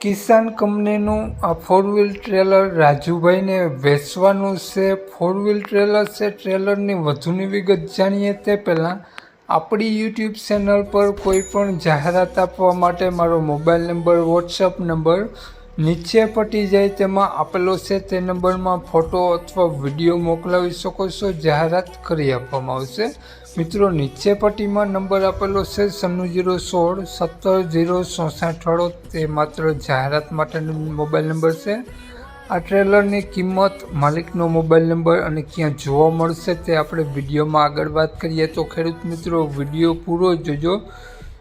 કિસાન કંપનીનું આ four wheel trailer રાજુભાઈને વેચવાનું છે. ફોર વ્હીલ ટ્રેલર છે. ટ્રેલરની વધુની વિગત જાણીએ તે પહેલાં આપણી યુટ્યુબ ચેનલ પર કોઈ પણ જાહેરાત આપવા માટે મારો મોબાઈલ નંબર વોટ્સઅપ નંબર નીચે પટી જાય તેમાં આપેલો છે તે નંબરમાં ફોટો અથવા વીડિયો મોકલાવી શકો છો, જાહેરાત કરી આપવામાં આવશે. મિત્રો, નીચે પટ્ટીમાં નંબર આપેલો છે સન્નું જીરો સોળ સત્તર જીરો ચોસાઠ વાળો. તે માત્ર જાહેરાત માટેનો મોબાઈલ નંબર છે. આ ટ્રેલરની કિંમત, માલિકનો મોબાઈલ નંબર અને ક્યાં જોવા મળશે તે આપણે વિડીયોમાં આગળ વાત કરીએ. તો ખેડૂત મિત્રો, વીડિયો પૂરો જોજો,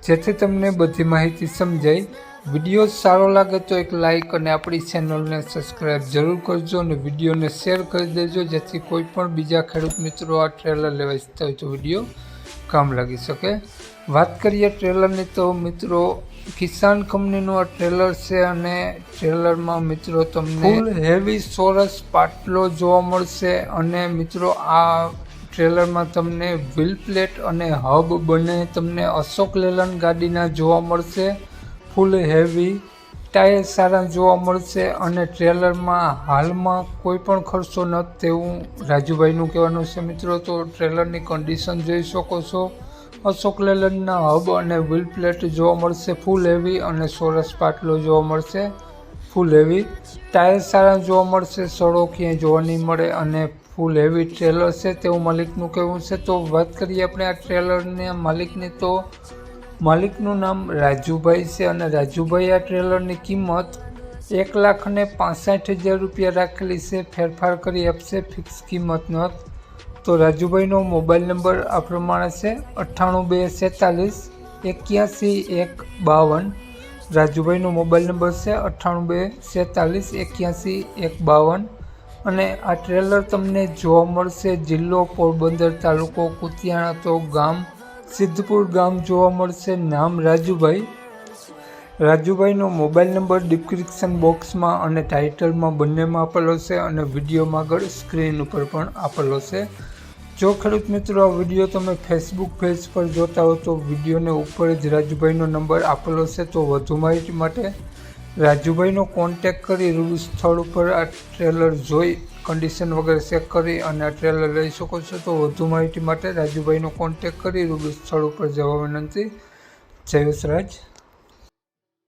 જેથી તમને બધી માહિતી સમજાય. વીડિયો સારો લાગે તો એક લાઈક અને આપણી ચેનલને સબસ્ક્રાઈબ જરૂર કરજો અને વિડીયોને શેર કરી દેજો, જેથી કોઈ પણ બીજા ખેડૂત મિત્રો આ ટ્રેલર લેવા ઈચ્છતા હોય તો વીડિયો કામ લાગી શકે. વાત કરીએ ટ્રેલરની તો મિત્રો, કિસાન કંપનીનું આ ટ્રેલર છે અને ટ્રેલરમાં મિત્રો તમને હેવી સોરસ પાટલો જોવા મળશે અને મિત્રો આ ટ્રેલરમાં તમને વ્હીલ પ્લેટ અને હબ બંને તમને અશોક લેલન ગાડીના જોવા મળશે. ફૂલ હેવી ટાયર સારા જોવા મળશે અને ટ્રેલરમાં હાલમાં કોઈ પણ ખર્ચો ન તેવું રાજુભાઈનું કહેવાનું છે મિત્રો. તો ટ્રેલરની કન્ડિશન જોઈ શકો છો. અશોક લેલનના હબ અને વ્હીલ પ્લેટ જોવા મળશે ફૂલ હેવી અને સોરસ પાટલો જોવા મળશે ફૂલ હેવી. ટાયર સારા જોવા મળશે, સડો ક્યાંય જોવા નહીં મળે અને ફૂલ હેવી ટ્રેલર છે તેવું માલિકનું કહેવું છે. તો વાત કરીએ આપણે આ ટ્રેલરના માલિકની તો માલિકનું નામ રાજુભાઈ છે અને રાજુભાઈ આ ટ્રેલરની કિંમત એક લાખ ને પાસઠ હજાર રૂપિયા રાખેલી છે. ફેરફાર કરી આપશે ફિક્સ કિંમત નહોત તો રાજુભાઈનો મોબાઈલ નંબર આ પ્રમાણે છે, અઠ્ઠાણું બે સેતાલીસ, એક્યાસી એક બાવન. રાજુભાઈનો મોબાઈલ નંબર છે, અઠ્ઠાણું બે સેતાલીસ, એક્યાસી એક બાવન. અને આ ટ્રેલર તમને જોવા મળશે જિલ્લો પોરબંદર તાલુકો કુતિયાણા તો ગામ સિદ્ધપુર ગામ જોવા મળશે. નામ રાજુભાઈ. રાજુભાઈનો મોબાઈલ નંબર ડિસ્ક્રિપ્શન બોક્સમાં અને ટાઇટલમાં બંનેમાં આપેલો છે અને વિડીયોમાં આગળ સ્ક્રીન ઉપર પણ આપેલો છે. જો ખેડૂત મિત્રો આ વીડિયો તમે ફેસબુક પેજ પર જોતા હો તો વિડીયોને ઉપર જ રાજુભાઈનો નંબર આપેલો છે તો વધુ માહિતી માટે રાજુભાઈનો કોન્ટેક કરી રૂબરૂ સ્થળ ઉપર આ ટ્રેલર જોઈ કન્ડિશન વગેરે ચેક કરી અને આ ટ્રેલર લઈ શકો છો. તો વધુ માહિતી માટે રાજુભાઈનો કોન્ટેક કરી રૂબરૂ સ્થળ ઉપર જવા વિનંતી. જય વસરાજ